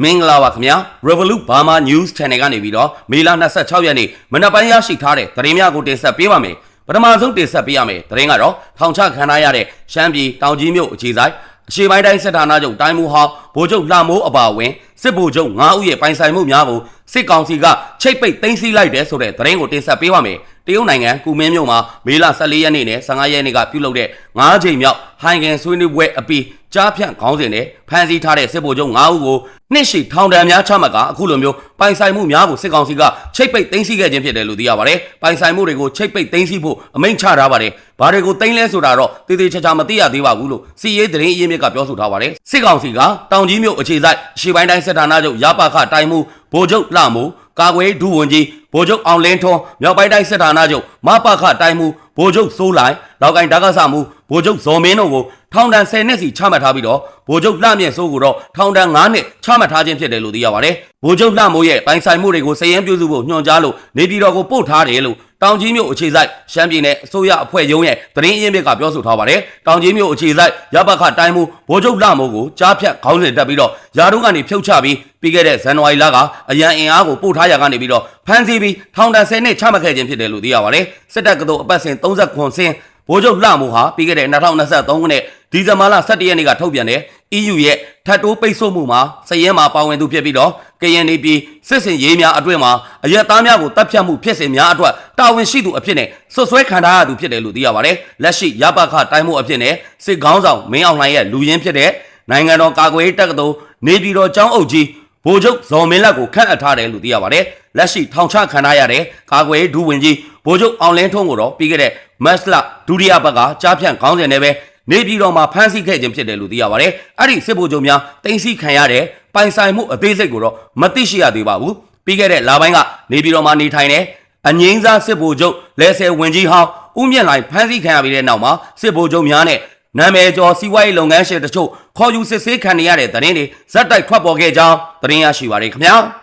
မင်္ဂလာပါခင်ဗျာ Revolut Burma News Channel ကနေပြီးတော့မေလ26ရက်နေ့မနက်ပိုင်းရရှိထားတဲ့သတင်းများကိုတင်ဆက်ပေးပါမယ်ပထမဆုံးတင်ဆက်ပေးရမယ်သတင်းကတော့ထောင်ချခံထားရတဲ့ရှမ်းပြည်တောင်ကြီးမြို့အခြေဆိုင်အရှေ့ပိုင်းတိုင်းစစ်ဌာနချုပ်တိုင်းမူဟောင်းဗိုလ်ချုပ်လှမိုးအပါအဝင်စစ်ဗိုလ်ချုပ်9ဦးရဲ့ပိုင်ဆိုင်မှုများကိုစစ်ကောင်စီကချိတ်ပိတ်သိမ်းဆည်းလိုက်တယ်ဆိုတဲ့သတင်းကိုတင်ဆက်ပေးပါမယ်တရုတ်နိုင်ငံကူမင်းမြို့မှာမေလ14ရက်နေ့နဲ့15ရက်နေ့ကပြုလုပ်တဲ့9ချိန်မြောက်ဟိုင်ကန်ဆွေးနွေးပွဲအပြီး ကြားဖြန့်ခေါင်းစဉ်နဲ့ဖမ်းဆီးထားတဲ့စစ်ဗိုလ်ချုပ်9ဦးကိုနှစ်ရှိထောင်ဒဏ်များချမှတ်ကအခုလိုမျိုးပိုင်ဆိုင်မှုများကိုစစ်ကောင်စီကချိတ်ပိတ်သိမ်းဆည်းခဲ့ခြင်းဖြစ်တယ်လို့သိရပါတယ်။ပိုင်ဆိုင်မှုတွေကိုချိတ်ပိတ်သိမ်းဆည်းဖို့အမိန့်ချထားပါတယ်။ဘာတွေကိုသိမ်းလဲဆိုတာတော့တည်တည်ချာချာမသိရသေးပါဘူးလို့စီရေးသတင်းအရင်းမြစ်ကပြောဆိုထားပါတယ်။စစ်ကောင်စီကတောင်ကြီးမြို့အခြေစိုက်အရှေ့ပိုင်းတိုင်းစစ်ဌာနချုပ်ရပါခတိုင်းမှုဗိုလ်ချုပ်လှမိုးကာကွယ်ဒူဝန်ကြီး ဗိုလ်ချုပ်အောင်လင်းထွန်းမြောက်ပိုင်းတိုင်းစစ်ဌာနချုပ်မပခတိုင်းမှုဗိုလ်ချုပ်စိုးလိုက်လောက်ကိုင်းဓာတ်ကဆမှုဗိုလ်ချုပ်ဇော်မင်းတို့ကိုထောင်ဒဏ်10နှစ်စီချမှတ်ထားပြီးတော့ဗိုလ်ချုပ်လှမြင့်စိုးကိုတော့ထောင်ဒဏ်9နှစ်ချမှတ်ထားခြင်းဖြစ်တယ်လို့သိရပါတယ်။ဗိုလ်ချုပ်လှမိုးရဲ့ပိုင်ဆိုင်မှုတွေကိုစည်ရင်ပြုစုဖို့ညွှန်ကြားလို့နေပြည်တော်ကိုပို့ထားတယ်လို့တောင်ကြီးမြို့အခြေစိုက်ရှမ်းပြည်နယ်အစိုးရအဖွဲ့ရုံးရဲ့သတင်းအရင်းမြစ်ကပြောဆိုထားပါတယ်။တောင်ကြီးမြို့အခြေစိုက်ရပခတိုင်းမှုဗိုလ်ချုပ်လှမိုးကိုကြားဖြတ်ခေါင်းစဉ်တက်ပြီးတော့ယာတို့ကနေဖြုတ်ချပြီး ပြီးခဲ့တဲ့ဇန်နဝါရီလကအရန်အင်အားကိုပို့ထားရကနေပြီးတော့ဖမ်းဆီးပြီးထောင်ဒဏ်10နှစ်ချမှတ်ခဲ့ခြင်းဖြစ်တယ်လို့သိရပါတယ်။စစ်တပ်ကတို့အပတ်စဉ်30ခွန်စင်းဗိုလ်ချုပ်လှမိုးဟာပြီးခဲ့တဲ့2023ခုနှစ်ဒီဇင်ဘာလ17ရက်နေ့ကထုတ်ပြန်တဲ့ EU ရဲ့ထပ်တိုးပိတ်ဆို့မှုမှာစည်ရဲမှာပါဝင်သူဖြစ်ပြီးတော့ကရင်နေပြည်စစ်စင်ရေးများအတွင်းမှာအရက်သားများကိုတပ်ဖြတ်မှုဖြစ်စဉ်များအတွက်တာဝန်ရှိသူအဖြစ်နဲ့ဆွဆွဲခံထားရသူဖြစ်တယ်လို့သိရပါတယ်။လက်ရှိရပခတိုင်းမှုအဖြစ်နဲ့စစ်ကောင်းဆောင်မင်းအောင်လှိုင်ရဲ့လူရင်းဖြစ်တဲ့နိုင်ငံတော်ကာကွယ်ရေးတပ်ကတော်နေပြည်တော်ကျောင်းအုပ်ကြီး ဗိုလ်ချုပ်ဇော်မင်းလက်ကိုခန့်အပ်ထားတယ်လို့သိရပါတယ်။လက်ရှိထောင်ချခံထားရတဲ့ကာကွယ်ရေးဒူဝင်ကြီးဗိုလ်ချုပ်အောင်လင်းထွန်းကိုတော့ပြီးခဲ့တဲ့မတ်လဒုတိယပတ်ကကြားဖြန့်ခေါင်းစဉ်နဲ့ပဲနေပြည်တော်မှာဖမ်းဆီးခဲ့ခြင်းဖြစ်တယ်လို့သိရပါတယ်။အဲ့ဒီစစ်ဗိုလ်ချုပ်များတင်စီခံရတဲ့ပိုင်ဆိုင်မှုအသေးစိတ်ကိုတော့မသိရှိရသေးပါဘူး။ပြီးခဲ့တဲ့လပိုင်းကနေပြည်တော်မှာနေထိုင်တဲ့အငိမ့်စားစစ်ဗိုလ်ချုပ်လဲဆယ်ဝင်ကြီးဟောင်းဦးမြင့်လိုင်ဖမ်းဆီးခံရပြီးတဲ့နောက်မှာစစ်ဗိုလ်ချုပ်များနဲ့ နာမည်ကျော်စီးပွားရေးလုပ်ငန်းရှင်တချို့ခေါ်ယူစစ်ဆေးခံနေရတဲ့သတင်းတွေဇက်တိုက်ထွက်ပေါ်ခဲ့ကြောင်းသတင်းရရှိပါရခင်ဗျာ။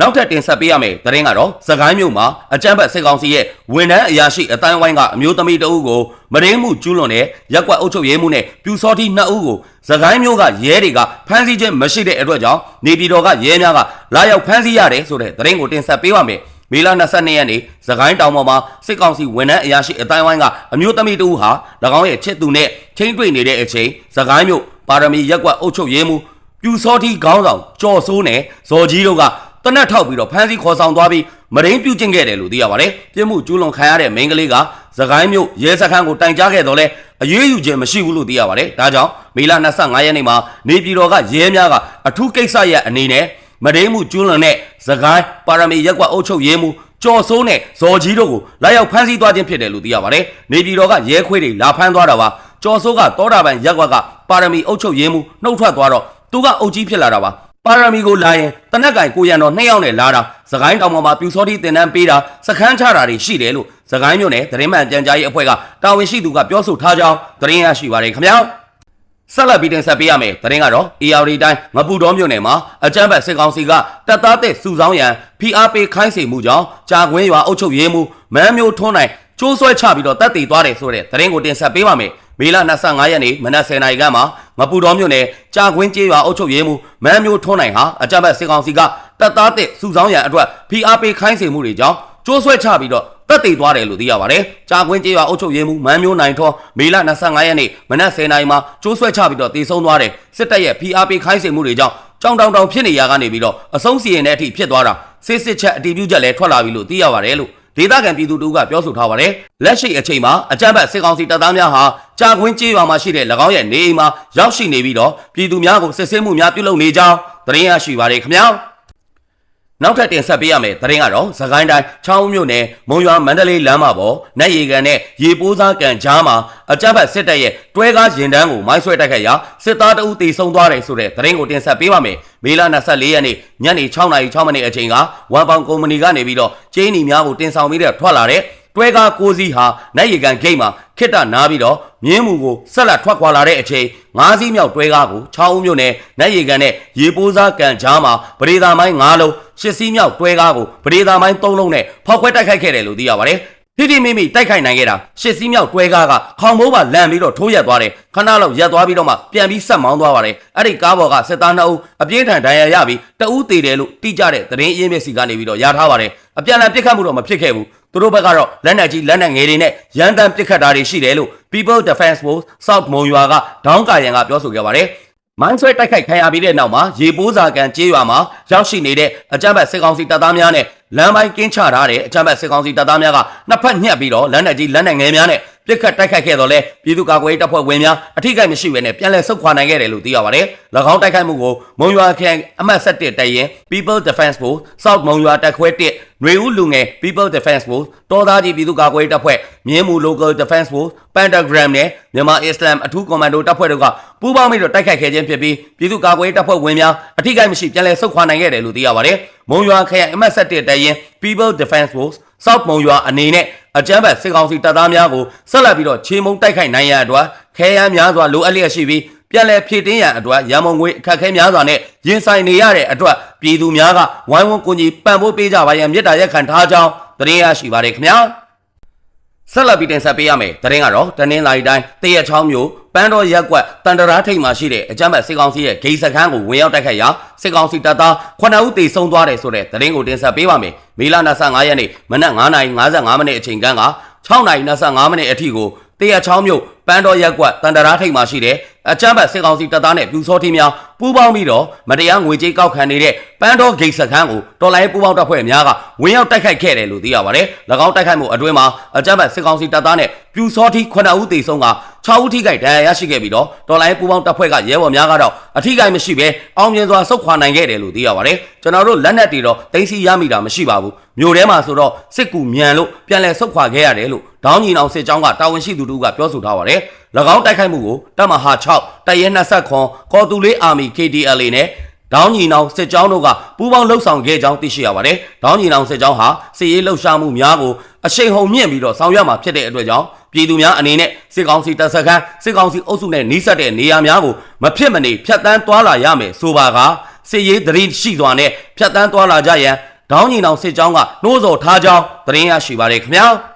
နောက်ထပ်တင်ဆက်ပေးရမယ့်သတင်းကတော့စကိုင်းမြို့မှာအကြမ်းဖက်စစ်ကောင်စီရဲ့ဝန်ထမ်းအရာရှိအတိုင်းဝိုင်းကအမျိုးသမီးတအုပ်ကိုမရင်းမှုကျူးလွန်တဲ့ရက်ကွက်အုပ်ချုပ်ရေးမှုနဲ့ပြူစောတိနှစ်ဦးကိုစကိုင်းမြို့ကရဲတွေကဖမ်းဆီးခြင်းမရှိတဲ့အတွက်ကြောင့်နေပြည်တော်ကရဲများကလာရောက်ဖမ်းဆီးရတယ်ဆိုတဲ့သတင်းကိုတင်ဆက်ပေးပါမယ် မေလ22ရက်နေ့သခိုင်းတောင်ပေါ်မှာစစ်ကောင်စီဝန်ထမ်းအရာရှိအတိုင်းဝိုင်းကအမျိုးသမီးတဦးဟာ၎င်းရဲ့ချစ်သူနဲ့ချင်းတွေ့နေတဲ့အချိန်သခိုင်းမြို့ပါရမီရက်ကွက်အုပ်ချုပ်ရေးမှုပြူစောတိခေါင်းဆောင်ကြော်စိုးနဲ့ဇော်ကြီးတို့ကတနက်ထောက်ပြီးတော့ဖမ်းဆီးခေါ်ဆောင်သွားပြီးမရင်းပြုတ်ကျင့်ခဲ့တယ်လို့သိရပါတယ်။ပြစ်မှုကျူးလွန်ခံရတဲ့မိန်းကလေးကသခိုင်းမြို့ရဲစခန်းကိုတိုင်ကြားခဲ့တော့လဲအရေးယူခြင်းမရှိဘူးလို့သိရပါတယ်။ဒါကြောင့်မေလ25ရက်နေ့မှာနေပြည်တော်ကရဲများကအထူးကိစ္စရဲ့အနေနဲ့ မရင်းမှုကျူးလွန်တဲ့သခိုင်းပါရမီရက်ကွက်အုပ်ချုပ်ရေးမှုကျော်စိုးနဲ့ဇော်ကြီးတို့ကိုလာရောက်ဖမ်းဆီးသွားခြင်းဖြစ်တယ်လို့သိရပါတယ်။နေပြည်တော်ကရဲခွေးတွေလာဖမ်းသွားတာပါ။ကျော်စိုးကတောတာပန်ရက်ကွက်ကပါရမီအုပ်ချုပ်ရေးမှုနှုတ်ထွက်သွားတော့သူကအုပ်ကြီးဖြစ်လာတာပါ။ပါရမီကိုလာရင်တနက်ကင်ကိုရံတော်နှစ်ယောက်နဲ့လာတာစကိုင်းတောင်ပေါ်မှာပြူစောတိတင်တန်းပေးတာစခန်းချတာတွေရှိတယ်လို့စကိုင်းမြို့နယ်သတင်းမှန်ကြံကြားရေးအဖွဲ့ကတာဝန်ရှိသူကပြောဆိုထားကြောင်းသတင်းရရှိပါတယ်ခင်ဗျာ ဆက်လက်ပြီးတင်ဆက်ပေးရမယ်သတင်းကတော့ AR တိုင်းငပူတော်မြို့နယ်မှာအကြမ်းဖက်စစ်ကောင်စီကတပ်သားတဲ့စုဆောင်းရန်ဖိအားပေးခိုင်းစေမှုကြောင့်ကြာခွင်းရွာအုပ်ချုပ်ရေးမှုမန်းမျိုးထွန်းနိုင်ကျိုးဆွဲချပြီးတော့တပ်တည်သွားတယ်ဆိုတဲ့သတင်းကိုတင်ဆက်ပေးပါမယ်မေလ25ရက်နေ့မနက်10:00နာရီခန့်မှာငပူတော်မြို့နယ်ကြာခွင်းကျေးရွာအုပ်ချုပ်ရေးမှုမန်းမျိုးထွန်းနိုင်ဟာအကြမ်းဖက်စစ်ကောင်စီကတပ်သားတဲ့စုဆောင်းရန်အတွက်ဖိအားပေးခိုင်းစေမှုတွေကြောင့်ကျိုးဆွဲချပြီးတော့ တက်တည်သွားတယ်လို့သိရပါတယ်။ကြာခွင်းကျေးရွာအုပ်ချုပ်ရေးမှုမန်းမျိုးနိုင်ထောမေလ25ရက်နေ့မနက်10:00နာရီမှာကျိုးဆွဲချပြီးတော့တည်ဆုံသွားတယ်။စစ်တပ်ရဲ့ဖိအားပေးခိုင်းစေမှုတွေကြောင့်ကြောင်တောင်တောင်ဖြစ်နေရကနေပြီးတော့အဆုံးစီရင်တဲ့အထိဖြစ်သွားတာစစ်စစ်ချက်အတီးပြုချက်လည်းထွက်လာပြီလို့သိရပါတယ်လို့ဒေသခံပြည်သူတို့ကပြောဆိုထားပါတယ်။လက်ရှိအချိန်မှာအကြမ်းဖက်စစ်ကောင်စီတပ်သားများဟာကြာခွင်းကျေးရွာမှာရှိတဲ့၎င်းရဲ့နေအိမ်မှာရောက်ရှိနေပြီးတော့ပြည်သူများကိုစစ်ဆေးမှုများပြုလုပ်နေကြောင်းသတင်းရရှိပါတယ်ခင်ဗျာ။ နောက်ထပ်တင်ဆက်ပေးရမယ်သတင်းကတော့သခိုင်းတိုင်းချောင်းမြို့နယ်မုံရွာမန္တလေးလမ်းမပေါ်နတ်ရီကန်နဲ့ရေပိုးစားကန်ကြားမှာအကြမ်းဖက်စစ်တပ်ရဲ့တွဲကားရင်တန်းကိုမိုင်းဆွဲတိုက်ခိုက်ရာစစ်သားတအုပ်တေဆုံးသွားတယ်ဆိုတဲ့သတင်းကိုတင်ဆက်ပေးပါမယ်မေလ24ရက်နေ့ညနေ6:06မိနစ်အချိန်ကဝမ်ပေါင်ကုမ္ပဏီကနေပြီးတော့ကျင်းနီများကိုတင်ဆောင်ပြီးတော့ထွက်လာတဲ့ တွဲကားကိုစီးဟာနိုင်ရီကန်ဂိတ်မှာခိတ္တနားပြီးတော့မြင်းမူကိုဆက်လက်ထွက်ခွာလာတဲ့အချိန်ငါးစီးမြောက်တွဲကားကို6ဦးမြို့နယ်နိုင်ရီကန်နဲ့ရေပိုးစားကန်ကြားမှာပရိသာမိုင်း9လုံးရှစ်စီးမြောက်တွဲကားကိုပရိသာမိုင်း3လုံးနဲ့ဖောက်ခွဲတိုက်ခိုက်ခဲ့တယ်လို့သိရပါတယ် ဖိဖိမိမိတိုက်ခိုက်နိုင်ခဲ့တာရှစ်စီးမြောက်တွဲကားကခေါင်မိုးပါလန်ပြီးတော့ထိုးရက်သွားတယ်ခဏလောက်ရက်သွားပြီးတော့မှပြန်ပြီးဆက်မောင်းသွားပါတယ်အဲ့ဒီကားပေါ်ကစစ်သားနှစ်ဦးအပြင်းထန်ဒဏ်ရာရပြီးတအူးသေးတယ်လို့တိကျတဲ့သတင်းအရင်းမြစ်စီကနေပြီးတော့ရထားပါတယ်အပြန်အလှန်ပစ်ခတ်မှုတော့မဖြစ်ခဲ့ဘူးသူတို့ဘက်ကတော့လက်နက်ကြီးလက်နက်ငယ်တွေနဲ့ရန်တမ်းပစ်ခတ်တာတွေရှိတယ်လို့ People Defense Force South မုံရွာကဒေါင်းကာရန်ကပြောဆိုခဲ့ပါတယ် မိုင်းဆွဲတိုက်ခိုက်ခံရပြီးတဲ့နောက်မှာရေပိုးစာကန်ကျေးရွာမှာရောက်ရှိနေတဲ့အကြမ်းဖက်စစ်ကောင်စီတပ်သားများနဲ့လမ်းပိုင်းကင်းချထားတဲ့အကြမ်းဖက်စစ်ကောင်စီတပ်သားများကနှစ်ဖက်ညှက်ပြီးတော့လက်နက်ကြီးလက်နက်ငယ်များနဲ့ ပြစ်ခတ်တိုက်ခိုက်ခဲ့တော့လဲပြည်သူ့ကာကွယ်ရေးတပ်ဖွဲ့ဝင်များအထိကိမရှိဘဲနဲ့ပြန်လည်ဆုတ်ခွာနိုင်ခဲ့တယ်လို့သိရပါတယ်။၎င်းတိုက်ခိုက်မှုကိုမုံရွာခရိုင်အမှတ်7တပ်ရင် People Defense Force South မုံရွာတပ်ခွဲ1ຫນွေဦးလူငယ် People Defense Force တော်သားကြီးပြည်သူ့ကာကွယ်ရေးတပ်ဖွဲ့မြင်းမူ Local Defense Force Pentagram နဲ့မြန်မာအစ္စလမ်အထူးကွန်မန်ဒိုတပ်ဖွဲ့တို့ကပူးပေါင်းပြီးတော့တိုက်ခိုက်ခဲ့ခြင်းဖြစ်ပြီးပြည်သူ့ကာကွယ်ရေးတပ်ဖွဲ့ဝင်များအထိကိမရှိပြန်လည်ဆုတ်ခွာနိုင်ခဲ့တယ်လို့သိရပါတယ်။မုံရွာခရိုင်အမှတ်7တပ်ရင် People Defense Force စောက်မုံရွာအနေနဲ့အကြမ်းဖက်စစ်ကောင်စီတပ်သားများကိုဆက်လက်ပြီးတော့ချေမှုန်းတိုက်ခိုက်နိုင်ရန်အတွက်ခဲယမ်းများစွာလိုအပ်လျက်ရှိပြီးပြန်လည်ဖြည့်တင်းရန်အတွက်ရန်မုံငွေအခက်အခဲများစွာနဲ့ရင်ဆိုင်နေရတဲ့အတွက်ပြည်သူများကဝိုင်းဝန်းကူညီပံ့ပိုးပေးကြပါရန်မြစ်တာရက်ခံထားကြောင်းသတင်းရရှိပါတယ်ခင်ဗျာ ဆက်လက်ပြီးတင်ဆက်ပေးရမယ်သတင်းကတော့တနင်္လာရီတိုင်းတရက်ချောင်းမျိုးပန်းတော်ရက်ကွက်တန်တရာထိပ်မှာရှိတဲ့အကြမ်းဖက်စစ်ကောင်စီရဲ့ဂိတ်စခန်းကိုဝင်ရောက်တိုက်ခိုက်ရာစစ်ကောင်စီတပ်သား9ဦးသေဆုံးသွားတယ်ဆိုတဲ့သတင်းကိုတင်ဆက်ပေးပါမယ်မေလ25ရက်နေ့မနက်9:55မိနစ်အချိန်ကန်းက6:25မိနစ်အထိကို တရက်ချောင်းမျိုးပန်းတော်ရက်ကွက်တန်တရာထိပ်မှာရှိတဲ့အကြမ်းဖက်စစ်ကောင်စီတပ်သားနဲ့ပြူစောထီးများပူးပေါင်းပြီးတော့မတရားငွေကြေးကောက်ခံနေတဲ့ပန်းတော်ဂိတ်စခန်းကိုတော်လိုင်းပူးပေါင်းတပ်ဖွဲ့များကဝင်ရောက်တိုက်ခိုက်ခဲ့တယ်လို့သိရပါတယ်။၎င်းတိုက်ခိုက်မှုအတွင်းမှာအကြမ်းဖက်စစ်ကောင်စီတပ်သားနဲ့ပြူစောထီး9ဦးသေဆုံးက6ဦးထိခိုက်ဒဏ်ရာရရှိခဲ့ပြီးတော့တော်လိုင်းပူးပေါင်းတပ်ဖွဲ့ကရဲဘော်များကတော့အထိခိုက်မရှိဘဲအောင်မြင်စွာဆုတ်ခွာနိုင်ခဲ့တယ်လို့သိရပါတယ်။ကျွန်တော်တို့လက်နက်တွေတော့တင်စီရမိတာမရှိပါဘူး။မြို့ထဲမှာဆိုတော့စစ်ကူမြန်လို့ပြန်လည်ဆုတ်ခွာခဲ့ရတယ်လို့ ဒေါင်းညီနောင်စစ်ကြောင်းကတာဝန်ရှိသူတို့ကပြောဆိုထားပါတယ်။၎င်းတိုက်ခိုက်မှုကိုတပ်မဟာ6တရဲ20ခွန်ကော်တူလေးအာမီ KDLA နဲ့ဒေါင်းညီနောင်စစ်ကြောင်းတို့ကပူးပေါင်းလှုပ်ဆောင်ခဲ့ကြောင်းသိရှိရပါတယ်။ဒေါင်းညီနောင်စစ်ကြောင်းဟာစစ်ရေးလှုပ်ရှားမှုများကိုအရှိန်ဟုန်မြင့်ပြီးတော့ဆောင်ရွက်မှာဖြစ်တဲ့အတွက်ကြောင့်ပြည်သူများအနေနဲ့စစ်ကောင်စီတပ်စခန်းစစ်ကောင်စီအုပ်စုနဲ့နှိစက်တဲ့နေရာများကိုမဖြစ်မနေဖြတ်တန်းသွားလာရမယ်ဆိုပါကစစ်ရေးသတိရှိစွာနဲ့ဖြတ်တန်းသွားလာကြရန်ဒေါင်းညီနောင်စစ်ကြောင်းကနှိုးဆော်ထားကြောင်းသတင်းရရှိပါတယ်ခင်ဗျာ။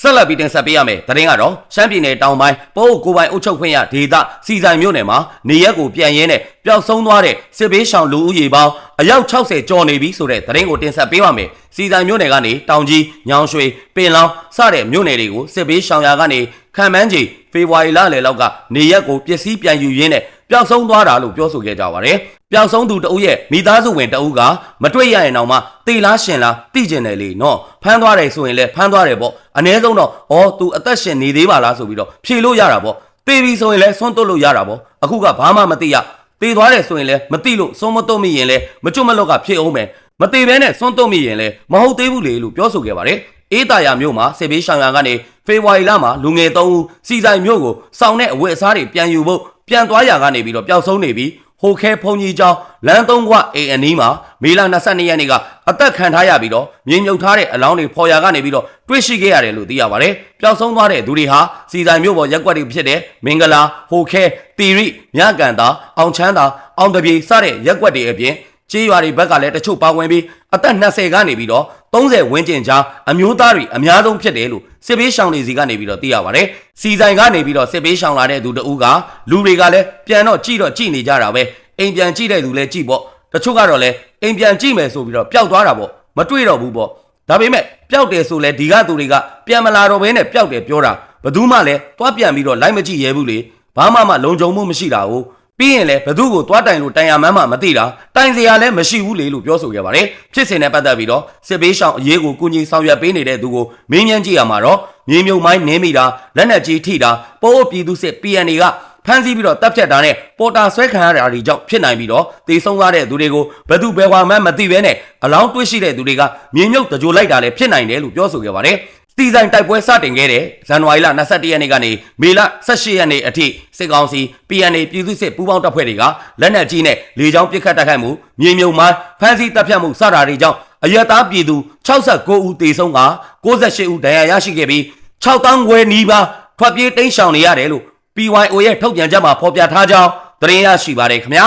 ဆက်လက်ပြီးတင်ဆက်ပေးရမယ်။သတင်းကတော့ရှမ်းပြည်နယ်တောင်ပိုင်းပိုးကိုပိုင်အုပ်ချုပ်ခွင့်ရဒေသစီဆိုင်မြို့နယ်မှာနေရက်ကိုပြန်ရင်းနဲ့ပျောက်ဆုံးသွားတဲ့စစ်ဘေးရှောင်လူဦးရေပေါင်းအယောက်60ကျော်နေပြီဆိုတဲ့သတင်းကိုတင်ဆက်ပေးပါမယ်။စီဆိုင်မြို့နယ်ကနေတောင်ကြီး၊ညောင်ရွှေ၊ပင်လောင်းစတဲ့မြို့နယ်တွေကိုစစ်ဘေးရှောင်ရာကနေခံမှန်းကြီးဖေဖော်ဝါရီလလယ်လောက်ကနေရက်ကိုပစ္စည်းပြန်ယူရင်းနဲ့ ပျောက်ဆုံးသွားတာလို့ပြောဆိုခဲ့ကြပါတယ်။ပျောက်ဆုံးသူတဦးရဲ့မိသားစုဝင်တဦးကမတွေ့ရရင်တော့မှတေလားရှင်လားသိကျင်တယ်လေနော်ဖမ်းသွားတယ်ဆိုရင်လည်းဖမ်းသွားတယ်ပေါ့အ ਨੇ ဆုံးတော့ဩ तू အသက်ရှင်နေသေးပါလားဆိုပြီးတော့ဖြေလို့ရတာပေါ့တေပြီဆိုရင်လည်းဆွန့်တွတ်လို့ရတာပေါ့အခုကဘာမှမသိရတေသွားတယ်ဆိုရင်လည်းမသိလို့စွန့်မတွတ်မိရင်လည်းမကျွတ်မလောက်ကဖြစ်အောင်မယ်မတေဘဲနဲ့စွန့်တွတ်မိရင်လည်းမဟုတ်သေးဘူးလေလို့ပြောဆိုခဲ့ပါတယ်အေးတာယာမြို့မှာစစ်ဘေးရှောင်ရန်ကနေဖေဖော်ဝါရီလမှာလူငယ်၃ဦးစီဆိုင်မြို့ကိုစောင်းတဲ့အဝတ်အစားတွေပြန်ယူဖို့ ပြန်သွားရကနေပြီးတော့ပျောက်ဆုံးနေပြီးဟိုခဲဖုန်ကြီးကျောင်းလမ်းသုံးခွအိမ်အနီးမှာမေလ22ရက်နေ့ကအသက်ခံထားရပြီးတော့မြေမြုပ်ထားတဲ့အလောင်းတွေဖော်ရကနေပြီးတော့တွေ့ရှိခဲ့ရတယ်လို့သိရပါတယ်။ပျောက်ဆုံးသွားတဲ့သူတွေဟာစီဆိုင်မြို့ပေါ်ရက်ကွက်တွေဖြစ်တဲ့မင်္ဂလာဟိုခဲတီရိမြကန်တာအောင်ချမ်းသာအောင်တပြေစတဲ့ရက်ကွက်တွေအပြင် ကြေးရွာတွေဘက်ကလည်းတချို့ပါဝင်ပြီးအသက်20ကနေပြီးတော့30ဝန်းကျင်ကြားအမျိုးသားတွေအများဆုံးဖြစ်တယ်လို့စစ်ဘေးရှောင်တွေစီကနေပြီးတော့သိရပါတယ်။စီဆိုင်ကနေပြီးတော့စစ်ဘေးရှောင်လာတဲ့သူတဦးကလူတွေကလည်းပြန်တော့ကြည့်တော့ကြည့်နေကြတာပဲ။အိမ်ပြန်ကြည့်တဲ့သူလည်းကြည့်ပေါ့။တချို့ကတော့လည်းအိမ်ပြန်ကြည့်မယ်ဆိုပြီးတော့ပျောက်သွားတာပေါ့။မတွေ့တော့ဘူးပေါ့။ဒါပေမဲ့ပျောက်တယ်ဆိုလဲဒီကသူတွေကပြန်မလာတော့ဘဲနဲ့ပျောက်တယ်ပြောတာဘယ်သူမှလည်းသွားပြန်ပြီးတော့လိုက်မကြည့်ရဲဘူးလေ။ဘာမှမလုံခြုံမှုမရှိတာဟုတ် ပြီးရင်လည်းဘသူ့ကိုသွားတိုင်လို့တိုင်ရမှန်းမှမသိတာတိုင်စရာလည်းမရှိဘူးလေလို့ပြောဆိုခဲ့ပါတယ်ဖြစ်စဉ်နဲ့ပတ်သက်ပြီးတော့စစ်ဘေးရှောင်အရေးကိုကုညီဆောင်ရွက်ပေးနေတဲ့သူကိုမင်းမြန်းကြည့်ရမှာတော့မြေမြုံမိုင်းနင်းမိတာလက်နက်ကြီးထိတာပိုးပြည်သူစစ် PNA ကဖမ်းဆီးပြီးတော့တပ်ဖြတ်တာနဲ့ပေါ်တာဆွဲခံရတာတွေကြောင့်ဖြစ်နိုင်ပြီးတော့တေဆုံးသွားတဲ့သူတွေကိုဘယ်သူဘယ်ဝါမှမသိဘဲနဲ့အလောင်းတွေ့ရှိတဲ့သူတွေကမြေမြုပ်တကြိုလိုက်တာလည်းဖြစ်နိုင်တယ်လို့ပြောဆိုခဲ့ပါတယ် စီဆိုင်တိုက်ပွဲစတင်ခဲ့တဲ့ဇန်နဝါရီလ22ရက်နေ့ကနေမေလ18ရက်နေ့အထိစစ်ကောင်စီ PNA ပြည်သူ့စစ်ပူးပေါင်းတပ်ဖွဲ့တွေကလက်နက်ကြီးနဲ့လေကြောင်းပစ်ခတ်တိုက်ခိုက်မှုမြေမြုံမိုင်းဖမ်းဆီးတပ်ဖြတ်မှုစတာတွေကြောင့်အရတားပြည်သူ69ဦးသေဆုံးက68ဦးဒဏ်ရာရရှိခဲ့ပြီး6တောင်းခွဲနီးပါးထွက်ပြေးတိမ်းရှောင်နေရတယ်လို့ PYO ရဲ့ထုတ်ပြန်ချက်မှာဖော်ပြထားကြောင်းသတင်းရရှိပါတယ်ခင်ဗျာ